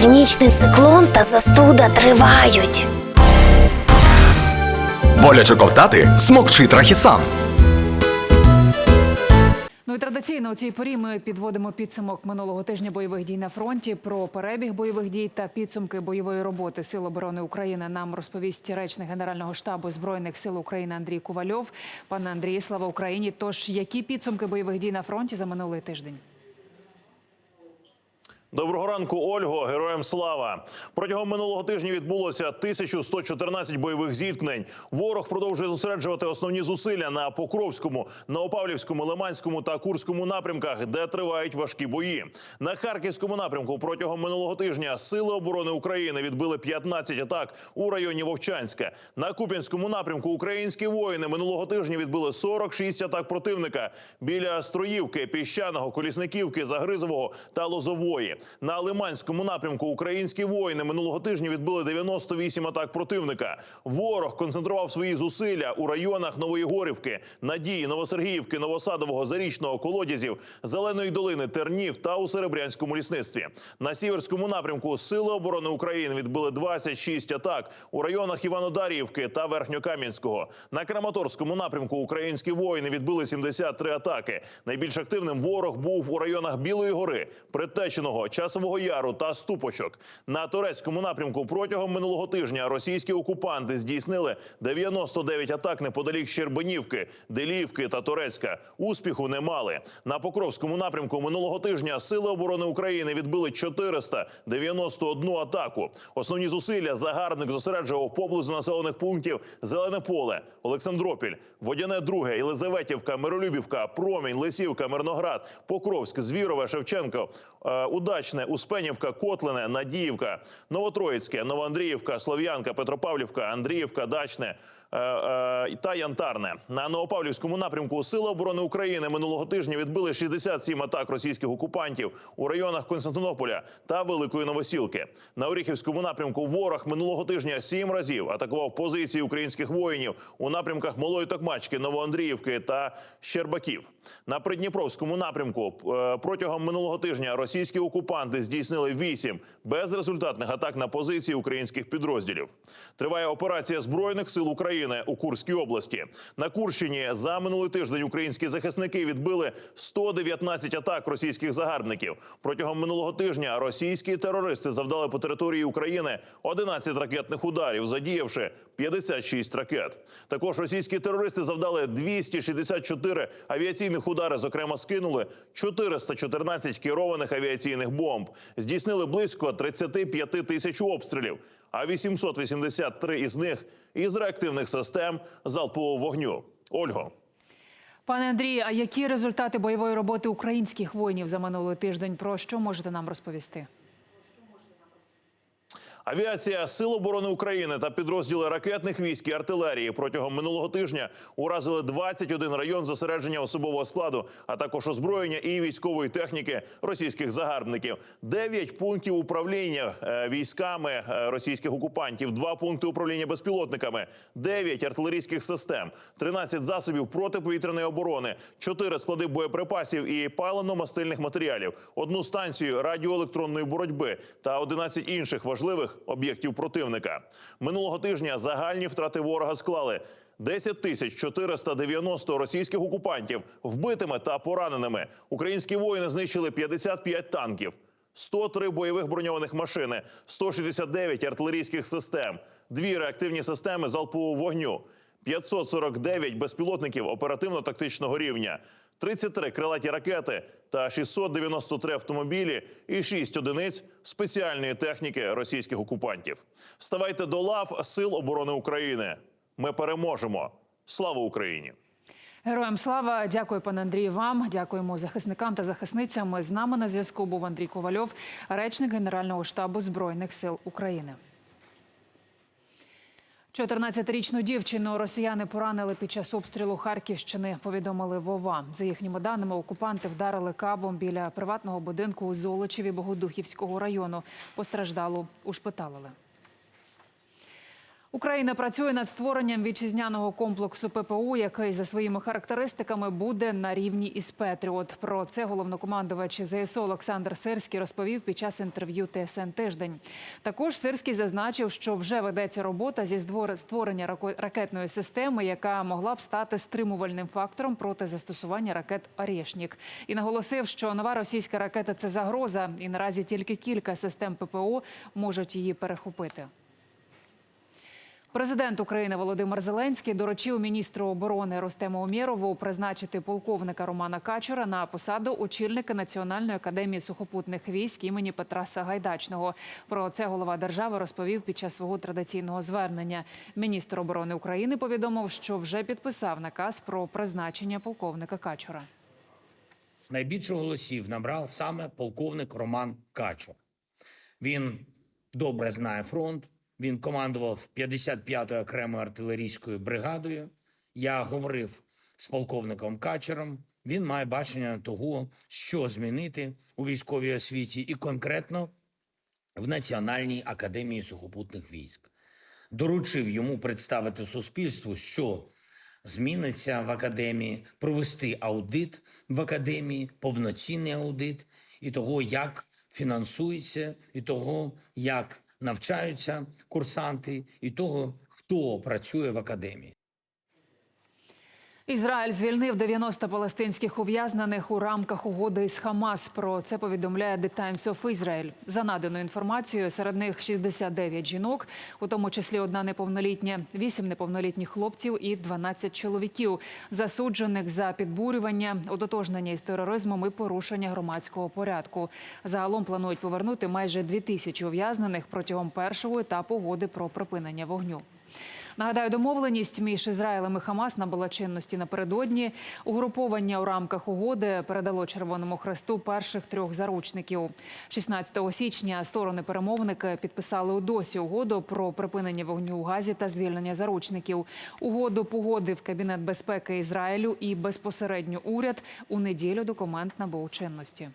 Північний циклон та застуда тривають. Боляче ковтати смокчи трахісан. Ну і традиційно у цій порі ми підводимо підсумок минулого тижня бойових дій на фронті. Про перебіг бойових дій та підсумки бойової роботи Сил оборони України нам розповість речник Генерального штабу збройних сил України Андрій Ковальов. Пане Андрій, слава Україні! Тож які підсумки бойових дій на фронті за минулий тиждень? Доброго ранку, Ольго, героям слава. Протягом минулого тижня відбулося 1114 бойових зіткнень. Ворог продовжує зосереджувати основні зусилля на Покровському, Новопавлівському, Лиманському та Курському напрямках, де тривають важкі бої. На Харківському напрямку протягом минулого тижня сили оборони України відбили 15 атак у районі Вовчанська. На Куп'янському напрямку українські воїни минулого тижня відбили 46 атак противника біля Строївки, Піщаного, Колісниківки, Загризового та Лозової. На Лиманському напрямку українські воїни минулого тижня відбили 98 атак противника. Ворог концентрував свої зусилля у районах Нової Горівки, Надії, Новосергіївки, Новосадового, Зарічного, Колодязів, Зеленої долини, Тернів та у Серебрянському лісництві. На сіверському напрямку Сили оборони України відбили 26 атак у районах Іванодарівки та Верхньокам'янського. На Краматорському напрямку українські воїни відбили 73 атаки. Найбільш активним ворог був у районах Білої гори, Предтеченого, Часового Яру та Ступочок. На турецькому напрямку протягом минулого тижня російські окупанти здійснили 99 атак неподалік Щербинівки, Деліївки та Турецька. Успіху не мали. На Покровському напрямку минулого тижня Сили оборони України відбили 491 атаку. Основні зусилля загарбник зосереджував поблизу населених пунктів Зелене поле, Олександропіль, Водяне Друге, Єлизаветівка, Миролюбівка, Промінь, Лисівка, Мирноград, Покровськ, Звірове, Шевченко, е, Удачне, Успенівка, Котлине, Надіївка, Новотроїцьке, Новоандріївка, Слов'янка, Петропавлівка, Андріївка, Дачне. Е, е, Та Янтарне на Новопавлівському напрямку Сили оборони України минулого тижня відбили 67 атак російських окупантів у районах Константинополя та Великої Новосілки. На Оріхівському напрямку ворог минулого тижня сім разів атакував позиції українських воїнів у напрямках Малої Токмачки, Новоандріївки та Щербаків. На Придніпровському напрямку е, протягом минулого тижня російські окупанти здійснили вісім безрезультатних атак на позиції українських підрозділів. Триває операція збройних сил України у Курській області. На Курщині за минулий тиждень українські захисники відбили 119 атак російських загарбників. Протягом минулого тижня російські терористи завдали по території України 11 ракетних ударів, задіявши 56 ракет. Також російські терористи завдали 264 авіаційних удари. Зокрема, скинули 414 керованих авіаційних бомб. Здійснили близько 35 тисяч обстрілів. А 883 із них із реактивних систем залпового вогню. Ольго. Пане Андрій, а які результати бойової роботи українських воїнів за минулий тиждень? Про що можете нам розповісти? Авіація Сил оборони України та підрозділи ракетних військ і артилерії протягом минулого тижня уразили 21 район зосередження особового складу, а також озброєння і військової техніки російських загарбників. 9 пунктів управління е, військами е, російських окупантів, 2 пункти управління безпілотниками, 9 артилерійських систем, 13 засобів протиповітряної оборони, 4 склади боєприпасів і палено-мастильних матеріалів, одну станцію радіоелектронної боротьби та 11 інших важливих об'єктів противника. Минулого тижня загальні втрати ворога склали 10 тисяч 490 російських окупантів вбитими та пораненими. Українські воїни знищили 55 танків. 103 бойових броньованих машини, 169 артилерійських систем, дві реактивні системи залпового вогню, 549 безпілотників оперативно-тактичного рівня, 33 крилаті ракети та 693 автомобілі і 6 одиниць спеціальної техніки російських окупантів. Ставайте до лав Сил оборони України. Ми переможемо. Слава Україні! Героям слава, дякую, пане Андрій. Вам дякуємо захисникам та захисницям. З нами на зв'язку був Андрій Ковальов, речник Генерального штабу збройних сил України. 14-річну дівчину росіяни поранили під час обстрілу Харківщини. Повідомили Вова. За їхніми даними, окупанти вдарили кабом біля приватного будинку у Золочеві Богодухівського району. Постраждалу ушпиталили. Україна працює над створенням вітчизняного комплексу ППУ, який за своїми характеристиками буде на рівні із Петріот. Про це головнокомандувач ЗСУ Олександр Сирський розповів під час інтерв'ю ТСН тиждень. Також Сирський зазначив, що вже ведеться робота зі створення ракетної системи, яка могла б стати стримувальним фактором проти застосування ракет «Орєшнік». І наголосив, що нова російська ракета це загроза, і наразі тільки кілька систем ППО можуть її перехопити. Президент України Володимир Зеленський доручив міністру оборони Рустему Умєрову призначити полковника Романа Качура на посаду очільника Національної академії сухопутних військ імені Петра Сагайдачного. Про це голова держави розповів під час свого традиційного звернення. Міністр оборони України повідомив, що вже підписав наказ про призначення полковника Качура. найбільше голосів набрав саме полковник Роман Качур. Він добре знає фронт. Він командував 55-ю окремою артилерійською бригадою. Я говорив з полковником Качером. Він має бачення того, що змінити у військовій освіті, і конкретно в Національній академії сухопутних військ. Доручив йому представити суспільству, що зміниться в академії, провести аудит в академії, повноцінний аудит і того, як фінансується, і того, як навчаються курсанти, і того, хто працює в академії. Ізраїль звільнив 90 палестинських ув'язнених у рамках угоди із Хамас. Про це повідомляє The Times of Israel. За наданою інформацією, серед них 69 жінок, у тому числі одна неповнолітня, 8 неповнолітніх хлопців і 12 чоловіків, засуджених за підбурювання, ототожнення із тероризмом і порушення громадського порядку. Загалом планують повернути майже 2 тисячі ув'язнених протягом першого етапу угоди про припинення вогню. Нагадаю, домовленість між Ізраїлем і Хамас набула чинності напередодні. Угруповання у рамках угоди передало Червоному Хресту перших трьох заручників. 16 січня сторони-перемовники підписали у досі угоду про припинення вогню у Газі та звільнення заручників. Угоду погодив Кабінет безпеки Ізраїлю і безпосередньо уряд. У неділю документ набув чинності.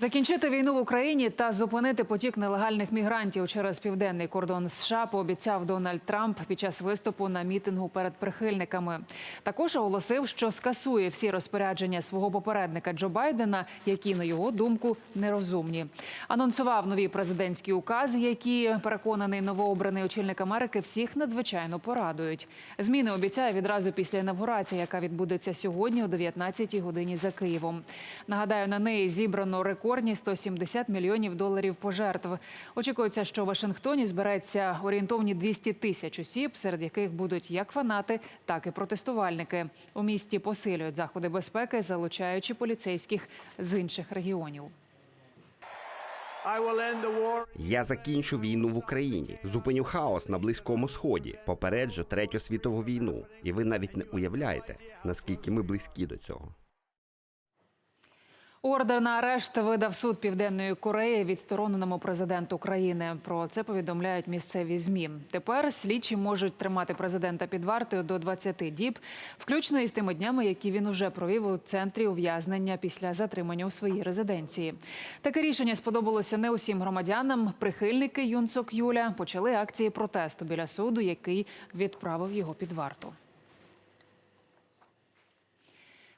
Закінчити війну в Україні та зупинити потік нелегальних мігрантів через південний кордон США пообіцяв Дональд Трамп під час виступу на мітингу перед прихильниками. Також оголосив, що скасує всі розпорядження свого попередника Джо Байдена, які на його думку нерозумні. Анонсував нові президентські укази, які переконаний новообраний очільник Америки всіх надзвичайно порадують. Зміни обіцяє відразу після інавгурації, яка відбудеться сьогодні о 19-й годині за Києвом. Нагадаю, на неї зібрано рекордні 170 мільйонів доларів пожертв. Очікується, що в Вашингтоні збереться орієнтовні 200 тисяч осіб, серед яких будуть як фанати, так і протестувальники. У місті посилюють заходи безпеки, залучаючи поліцейських з інших регіонів. Я закінчу війну в Україні, зупиню хаос на близькому сході, попереджу третю світову війну. І ви навіть не уявляєте, наскільки ми близькі до цього. Ордер на арешт видав суд Південної Кореї відстороненому президенту країни. Про це повідомляють місцеві змі. Тепер слідчі можуть тримати президента під вартою до 20 діб, включно із тими днями, які він уже провів у центрі ув'язнення після затримання у своїй резиденції. Таке рішення сподобалося не усім громадянам. Прихильники Юн Сок Юля почали акції протесту біля суду, який відправив його під варту.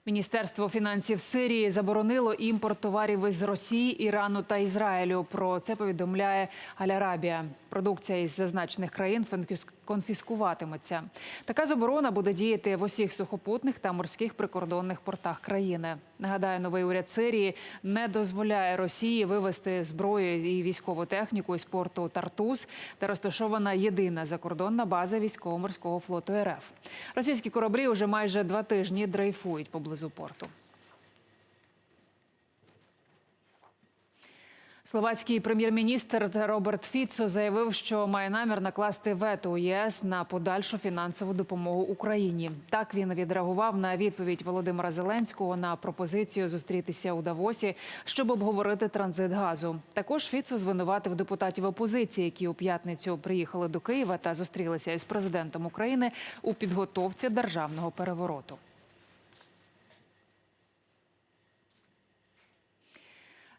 Міністерство фінансів Сирії заборонило імпорт товарів із Росії, Ірану та Ізраїлю. Про це повідомляє Аль-Арабія. Продукція із зазначених країн конфіскуватиметься. Така заборона буде діяти в усіх сухопутних та морських прикордонних портах країни. Нагадаю, новий уряд Сирії не дозволяє Росії вивезти зброю і військову техніку із порту Тартус, де розташована єдина закордонна база військово-морського флоту РФ. Російські кораблі вже майже два тижні дрейфують поблизу порту. Словацький прем'єр-міністр Роберт Фіцо заявив, що має намір накласти вето у ЄС на подальшу фінансову допомогу Україні. Так він відреагував на відповідь Володимира Зеленського на пропозицію зустрітися у Давосі, щоб обговорити транзит газу. Також Фіцо звинуватив депутатів опозиції, які у п'ятницю приїхали до Києва та зустрілися із президентом України у підготовці державного перевороту.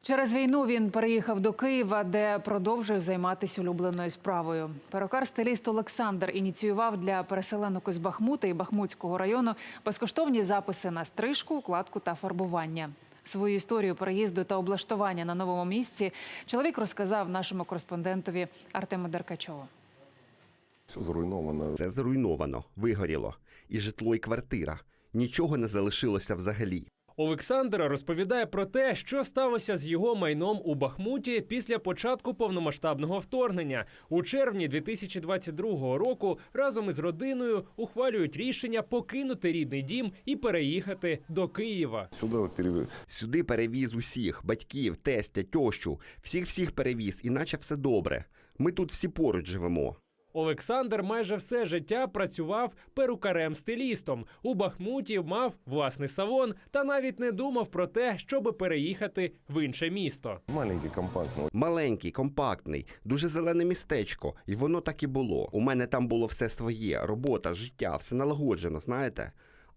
Через війну він переїхав до Києва, де продовжує займатися улюбленою справою. Перукар-стиліст Олександр ініціював для переселенок із Бахмута і Бахмутського району безкоштовні записи на стрижку, укладку та фарбування. Свою історію переїзду та облаштування на новому місці чоловік розказав нашому кореспондентові Артему Деркачову. Все зруйновано. Це зруйновано, вигоріло. І житло, і квартира. Нічого не залишилося взагалі. Олександр розповідає про те, що сталося з його майном у Бахмуті після початку повномасштабного вторгнення. У червні 2022 року разом із родиною ухвалюють рішення покинути рідний дім і переїхати до Києва. Сюди. Сюди перевіз усіх батьків, тестя, тьощу, всіх всіх перевіз, іначе все добре. Ми тут всі поруч живемо. Олександр майже все життя працював перукарем-стилістом. У Бахмуті мав власний салон та навіть не думав про те, щоб переїхати в інше місто. Маленький компактний. Маленький, компактний, дуже зелене містечко, і воно так і було. У мене там було все своє: робота, життя, все налагоджено, знаєте.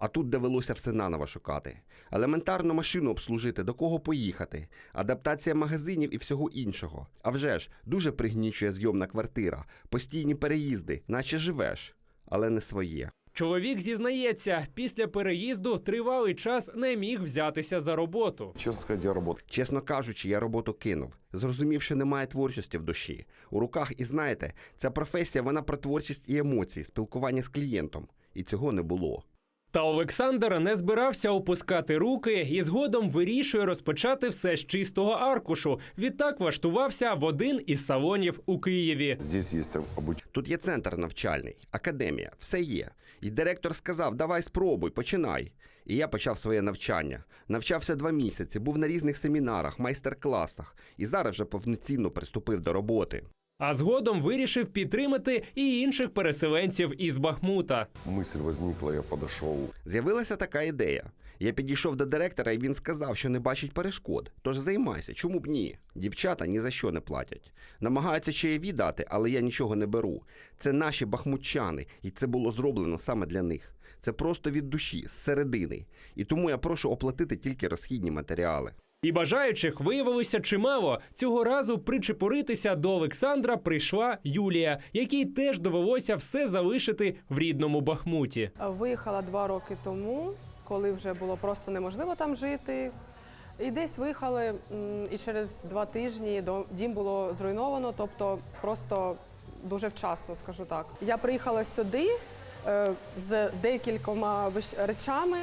А тут довелося все наново шукати. Елементарну машину обслужити, до кого поїхати, адаптація магазинів і всього іншого. А вже ж дуже пригнічує зйомна квартира, постійні переїзди, наче живеш, але не своє. Чоловік зізнається, після переїзду тривалий час не міг взятися за роботу. Чесно сказати, я роботу. Чесно кажучи, я роботу кинув. Зрозумів, що немає творчості в душі. У руках, і знаєте, ця професія вона про творчість і емоції, спілкування з клієнтом. І цього не було. Та Олександр не збирався опускати руки і згодом вирішує розпочати все з чистого аркушу. Відтак влаштувався в один із салонів у Києві. Здесь є обучення. Тут є центр навчальний, академія, все є. І директор сказав: давай спробуй, починай. І я почав своє навчання. Навчався два місяці, був на різних семінарах, майстер-класах, і зараз вже повноцінно приступив до роботи. А згодом вирішив підтримати і інших переселенців із Бахмута. Мисль возникла, я подошов. З'явилася така ідея. Я підійшов до директора, і він сказав, що не бачить перешкод. Тож займайся, чому б ні? Дівчата ні за що не платять. Намагаються чаєві дати, але я нічого не беру. Це наші бахмутчани, і це було зроблено саме для них. Це просто від душі, з середини. І тому я прошу оплатити тільки розхідні матеріали. І бажаючих виявилося чимало. Цього разу причепуритися до Олександра прийшла Юлія, якій теж довелося все залишити в рідному Бахмуті. Виїхала два роки тому, коли вже було просто неможливо там жити. І десь виїхали, і через два тижні дім було зруйновано, тобто просто дуже вчасно, скажу так. Я приїхала сюди е, з декількома речами.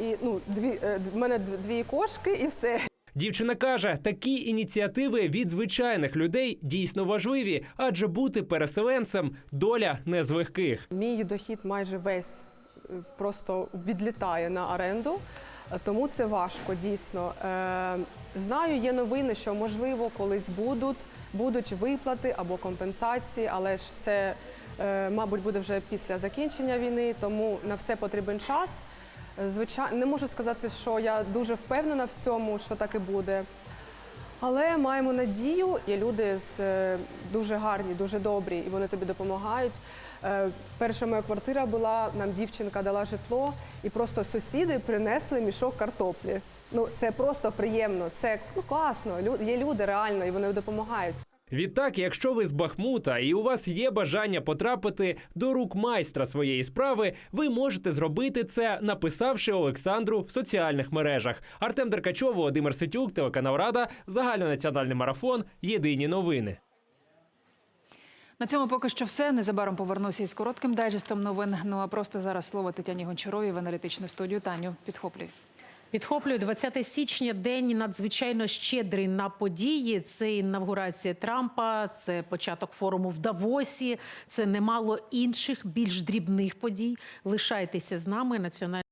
І ну, дві е, в мене дв- дві кошки, і все. Дівчина каже, такі ініціативи від звичайних людей дійсно важливі, адже бути переселенцем доля не з легких. Мій дохід майже весь е, просто відлітає на оренду, тому це важко дійсно. Е, Знаю, є новини, що можливо колись будуть, будуть виплати або компенсації, але ж це, мабуть, буде вже після закінчення війни, тому на все потрібен час. Звичайно, не можу сказати, що я дуже впевнена в цьому, що так і буде. Але маємо надію, є люди з е, дуже гарні, дуже добрі, і вони тобі допомагають. Е, Перша моя квартира була, нам дівчинка дала житло, і просто сусіди принесли мішок картоплі. Ну це просто приємно. Це ну класно. Є люди реально, і вони допомагають. Відтак, якщо ви з Бахмута і у вас є бажання потрапити до рук майстра своєї справи, ви можете зробити це, написавши Олександру в соціальних мережах. Артем Деркачов, Володимир Ситюк, телеканал Рада, загальнонаціональний марафон. Єдині новини. На цьому поки що все. Незабаром повернуся із коротким дайджестом новин. Ну а просто зараз слово Тетяні Гончаровій в аналітичну студію. Таню, підхоплюй. Підхоплюю 20 січня, день надзвичайно щедрий на події. Це інавгурація Трампа, це початок форуму в Давосі. Це немало інших більш дрібних подій. Лишайтеся з нами. Національний